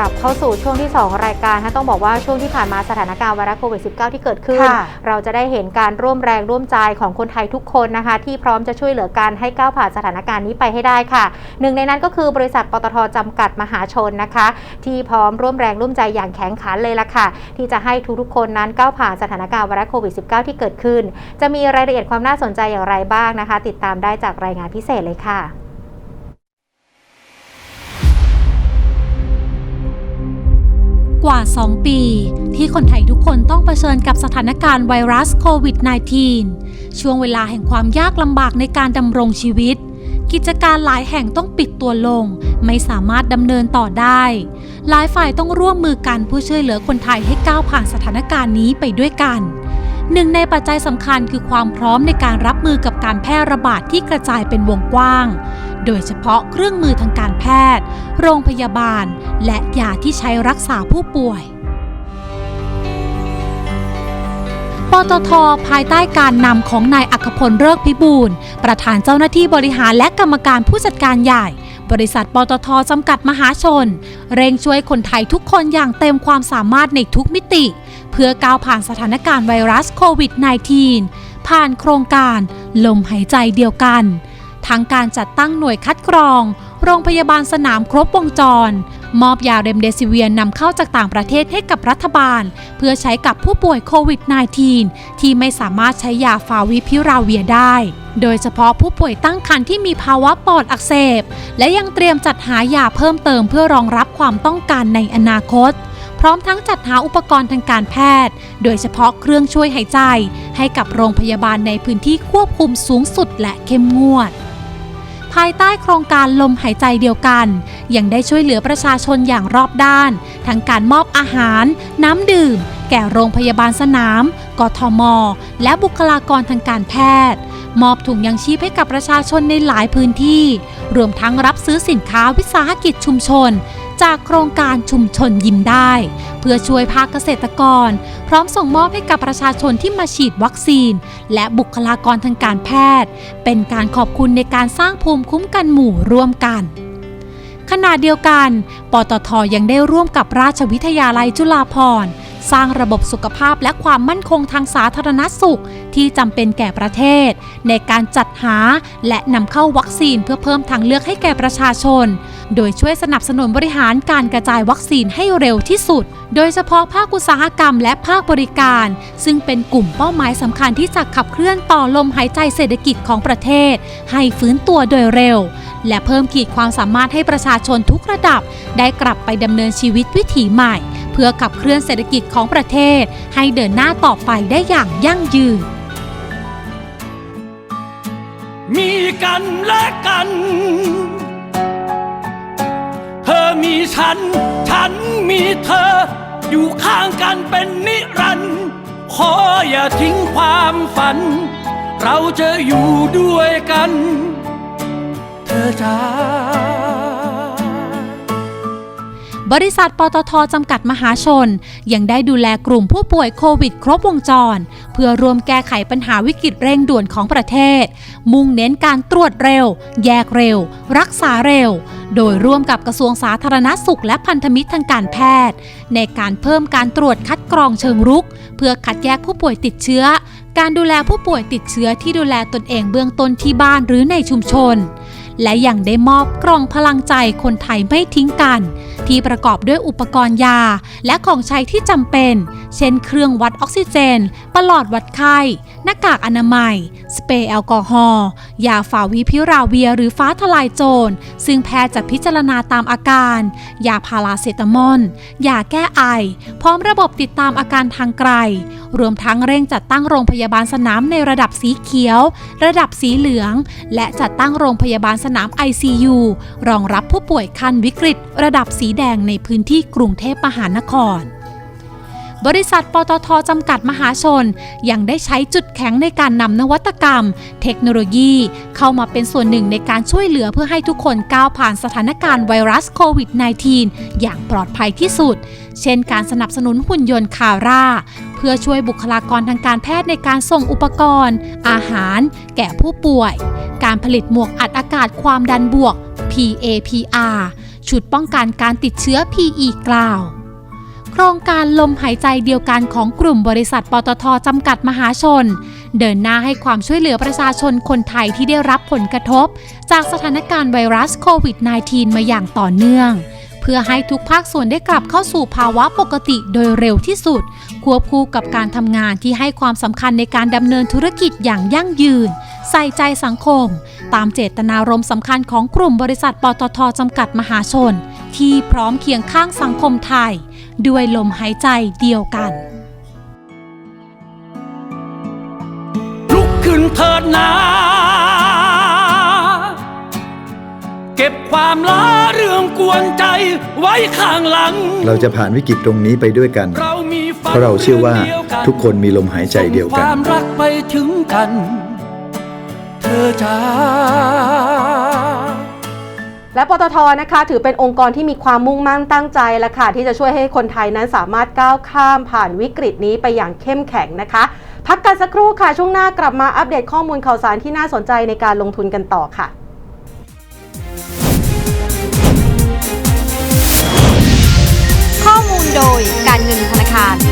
ลับเข้าสู่ช่วงที่ 2 รายการค่ะต้องบอกว่าช่วงที่ผ่านมาสถานการณ์ไวรัสโควิด -19 ที่เกิดขึ้น ค่ะเราจะได้เห็นการร่วมแรงร่วมใจของคนไทยทุกคนนะคะ ที่พร้อมจะช่วยเหลือกันให้ก้าวผ่านสถานการณ์นี้ไปให้ได้ค่ะ หนึ่งในนั้นก็คือบริษัทปตทจำกัดมหาชนนะคะ ที่พร้อมร่วมแรงร่วมใจอย่างแข็งขันเลยล่ะค่ะ ที่จะให้ทุกๆคนนั้นก้าวผ่านสถานการณ์ไวรัสโควิด -19 ที่เกิดขึ้น จะมีรายละเอียดความน่าสนใจอย่างไรบ้างนะคะ ติดตามได้จากรายงานพิเศษเลยค่ะ ว่า 2 ปี ที่คนไทยทุกคนต้องเผชิญกับสถานการณ์ไวรัสโควิด -19 ช่วงเวลาแห่งความยากลำบากในการดำรงชีวิต กิจการหลายแห่งต้องปิดตัวลง ไม่สามารถดำเนินต่อได้ หลายฝ่ายต้องร่วมมือกันเพื่อช่วยเหลือคนไทยให้ก้าวผ่านสถานการณ์นี้ไปด้วยกันหนึ่งในปัจจัยสำคัญคือความพร้อมในการรับมือกับการแพร่ระบาดที่กระจายเป็นวงกว้าง โดยเฉพาะเครื่องมือทางการแพทย์ โรงพยาบาล และยาที่ใช้รักษาผู้ป่วย ปตท ภายใต้การนำของนายอัคพลเลิกพิบูลประธานเจ้าหน้าที่บริหารและกรรมการผู้จัดการใหญ่ บริษัทปตทจำกัดมหาชน เร่งช่วยคนไทยทุกคนอย่างเต็มความสามารถในทุกมิติ เพื่อก้าวผ่านสถานการณ์ไวรัสโควิด -19 ผ่านโครงการ ลมหายใจเดียวกัน ทั้งการจัดตั้งหน่วยคัดกรอง โรงพยาบาลสนามครบวงจร มอบยาเรมเดซิเวียนนำเข้าจากต่างประเทศให้กับรัฐบาล เพื่อใช้กับผู้ป่วยโควิด -19 ที่ไม่สามารถใช้ยาฟาวิพิราเวียได้ โดยเฉพาะผู้ป่วยตั้งครรภ์ที่มีภาวะปอดอักเสบ และยังเตรียมจัดหายาเพิ่มเติมเพื่อรองรับความต้องการในอนาคตพร้อมทั้งจัดหาอุปกรณ์ทางการแพทย์ โดยเฉพาะเครื่องช่วยหายใจ ให้กับโรงพยาบาลในพื้นที่ควบคุมสูงสุดและเข้มงวดายใต้โครงการลมหายใจเดียวกัน ยังได้ช่วยเหลือประชาชนอย่างรอบด้าน ทั้งการมอบอาหาร น้ำดื่ม แก่โรงพยาบาลสนาม กทม และบุคลากรทางการแพทย์ มอบถุงยังชีพให้กับประชาชนในหลายพื้นที่ รวมทั้งรับซื้อสินค้าวิสาหกิจชุมชน จากโครงการชุมชนยิ้มได้ เพื่อช่วยภาคเกษตรกร พร้อมส่งมอบให้กับประชาชนที่มาฉีดวัคซีน และบุคลากรทางการแพทย์ เป็นการขอบคุณในการสร้างภูมิคุ้มกันหมู่ร่วมกันขณะเดียวกัน ปตทยังได้ร่วมกับราชวิทยาลัยจุฬาภรณ์ สร้างระบบสุขภาพและความมั่นคงทางสาธารณสุข ที่จำเป็นแก่ประเทศ ในการจัดหาและนำเข้าวัคซีนเพื่อเพิ่มทางเลือกให้แก่ประชาชน โดยช่วยสนับสนุนบริหารการกระจายวัคซีนให้เร็วที่สุด โดยเฉพาะภาคอุตสาหกรรมและภาคบริการ ซึ่งเป็นกลุ่มเป้าหมายสำคัญที่จะขับเคลื่อนต่อลมหายใจเศรษฐกิจของประเทศ ให้ฟื้นตัวโดยเร็ว และเพิ่มขีดความสามารถให้ประชาชนทุกระดับ ได้กลับไปดำเนินชีวิตวิถีใหม่ พื่อขับเคลื่อนเศรษฐกิจของประเทศ ให้เดินหน้าต่อไปได้อย่างยั่งยืน มีกันและกัน เธอมีฉัน ฉันมีเธอ อยู่ข้างกันเป็นนิรันดร์ขออย่าทิ้งความฝัน เราจะอยู่ด้วยกัน เธอจ้า บริษัทปตทจำกัดมหาชน ยังได้ดูแลกลุ่มผู้ป่วยโควิดครบวงจร เพื่อรวมแก้ไขปัญหาวิกฤตเร่งด่วนของประเทศ มุ่งเน้นการตรวจเร็ว แยกเร็ว รักษาเร็ว โดยร่วมกับกระทรวงสาธารณสุขและพันธมิตรทางการแพทย์ ในการเพิ่มการตรวจคัดกรองเชิงรุก เพื่อคัดแยกผู้ป่วยติดเชื้อ การดูแลผู้ป่วยติดเชื้อที่ดูแลตนเองเบื้องต้นที่บ้านหรือในชุมชน และยังได้มอบกล่องพลังใจคนไทยไม่ทิ้งกัน ที่ประกอบด้วยอุปกรณ์ยา และของใช้ที่จำเป็น เช่นเครื่องวัดออกซิเจน ปลอดวัดไข้ น้ากากอนามัย สเปรย์แอลกอฮอล์ ยาฟาวิพิราเวียหรือฟ้าทลายโจร ซึ่งแพทย์จะพิจารณาตามอาการ ยาพาราเซตามอล ยาแก้ไอ พร้อมระบบติดตามอาการทางไกล รวมทั้งเร่งจัดตั้งโรงพยาบาลสนามในระดับสีเขียว ระดับสีเหลือง และจัดตั้งโรงพยาบาลสนาม ICU รองรับผู้ป่วยขั้นวิกฤต ระดับสีแดงในพื้นที่กรุงเทพมหานคร บริษัทปตทจำกัดมหาชน ยังได้ใช้จุดแข็งในการนำนวัตกรรม เทคโนโลยี เข้ามาเป็นส่วนหนึ่งในการช่วยเหลือเพื่อให้ทุกคนก้าวผ่านสถานการณ์ไวรัสโควิด -19 อย่างปลอดภัยที่สุด เช่นการสนับสนุนหุ่นยนต์คาร่า เพื่อช่วยบุคลากรทางการแพทย์ในการส่งอุปกรณ์ อาหาร แก่ผู้ป่วย การผลิตหมวกอัดอากาศความดันบวก PAPR ชุดป้องกันการติดเชื้อ PE กล่าว ครงการลมหายใจเดียวกันของกลุ่มบริษัทปตทจำกัดมหาชน เดินหน้าให้ความช่วยเหลือประชาชนคนไทยที่ได้รับผลกระทบ จากสถานการณ์ไวรัสโควิด -19 มาอย่างต่อเนื่อง เพื่อให้ทุกภาคส่วนได้กลับเข้าสู่ภาวะปกติโดยเร็วที่สุด ควบคู่กับการทำงานที่ให้ความสำคัญในการดำเนินธุรกิจอย่างยั่งยืน ใส่ใจสังคม ตามเจตนารมณ์สำคัญของกลุ่มบริษัทปตทจำกัดมหาชน ที่พร้อมเคียงข้างสังคมไทย ด้วยลมหายใจเดียวกัน ลุกขึ้นเถิดนาเก็บความล้าเรื่องกวนใจไว้ข้างหลัง เราจะผ่านวิกฤตตรงนี้ไปด้วยกันเรามีฝันเพราะเราเชื่อว่าดียนทุกคนมีลมหายใจเดียวส่งกัคนวามรักไปถึงกัน เธอจ้า และปตทนะคะถือเป็นองค์กรที่มีความมุ่งมั่นตั้งใจและค่ะที่จะช่วยให้คนไทยนั้นสามารถก้าวข้ามผ่านวิกฤตนี้ไปอย่างเข้มแข็งนะคะ พักกันสักครู่ค่ะช่วงหน้ากลับมาอัปเดตข้อมูลข่าวสารที่น่าสนใจในการลงทุนกันต่อค่ะข้อมูลโดยการเงินธนาคาร